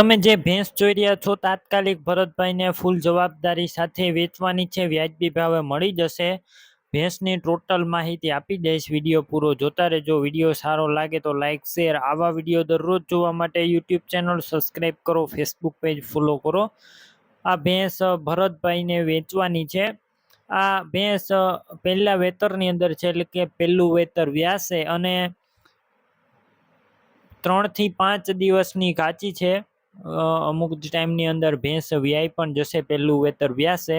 તમે જે ભેંસ જોઈ રહ્યા છો, તાત્કાલિક ભરતભાઈને ફૂલ જવાબદારી સાથે વેચવાની છે, વ્યાજબી ભાવે મળી જશે. ભેંસની ટોટલ માહિતી આપી દઈશ, વીડિયો પૂરો જોતા રહેજો. વીડિયો સારો લાગે તો લાઇક શેર, આવા વીડિયો દરરોજ જોવા માટે યુટ્યુબ ચેનલ સબસ્ક્રાઈબ કરો, ફેસબુક પેજ ફોલો કરો. આ ભેંસ ભરતભાઈને વેચવાની છે. આ ભેંસ પહેલાં વેતરની અંદર છે, એટલે કે પહેલું વેતર વ્યાસે અને ત્રણથી પાંચ દિવસની કાચી છે. અમુક ટાઈમની અંદર ભેંસ વ્યાય પણ જશે, પહેલું વેતર વ્યાસે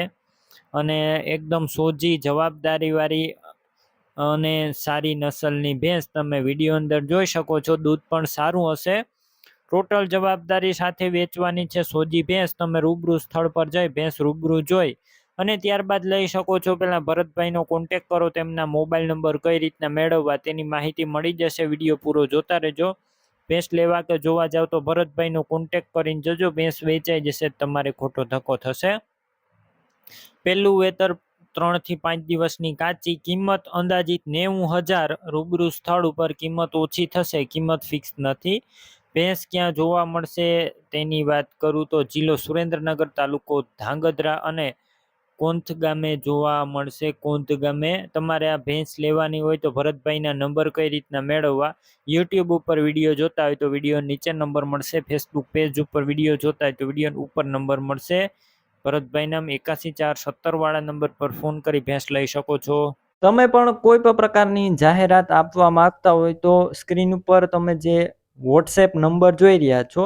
અને એકદમ સોજી જવાબદારીવાળી અને સારી નસલની ભેંસ તમે વીડિયો અંદર જોઈ શકો છો. દૂધ પણ સારું હશે. ટોટલ જવાબદારી સાથે વેચવાની છે સોજી ભેંસ. તમે રૂબરૂ સ્થળ પર જઈ ભેંસ રૂબરૂ જોઈ અને ત્યારબાદ લઈ શકો છો. પહેલાં ભરતભાઈનો કોન્ટેક કરો, તેમના મોબાઈલ નંબર કઈ રીતના મેળવવા તેની માહિતી મળી જશે. વીડિયો પૂરો જોતા રહેજો. ભેંસ લેવા કે જોવા જાવ તો ભરતભાઈનો કોન્ટેક કરીને જજો ભેંસ વેચાઈ જશે તમારે ખોટો ધક્કો થશે. પહેલું વેતર ત્રણથી પાંચ દિવસની કાચી કિંમત, અંદાજિત નેવું હજાર રૂબરૂ સ્થળ ઉપર કિંમત ઓછી થશે, કિંમત ફિક્સ નથી. ભેંસ ક્યાં જોવા મળશે તેની વાત કરું તો જિલ્લો સુરેન્દ્રનગર તાલુકો ધાંગધ્રા અને કોંથ ગામે જોવા મળશે. કોંથ ગામે તમારે આ ભેંસ લેવાની હોય તો ભરતભાઈના નંબર કઈ રીતના મેળવવા? યુટ્યુબ ઉપર વીડિયો જોતા હોય તો વીડિયો નીચે નંબર મળશે. ફેસબુક પેજ ઉપર વીડિયો જોતા હોય તો વીડિયો ઉપર નંબર મળશે. ભરતભાઈ નામ એકાસી ચાર સત્તર વાળા નંબર પર ફોન કરી ભેંસ લઈ શકો છો. તમે પણ કોઈ પણ પ્રકારની જાહેરાત આપવા માંગતા હોય તો સ્ક્રીન ઉપર તમે જે વોટ્સએપ નંબર જોઈ રહ્યા છો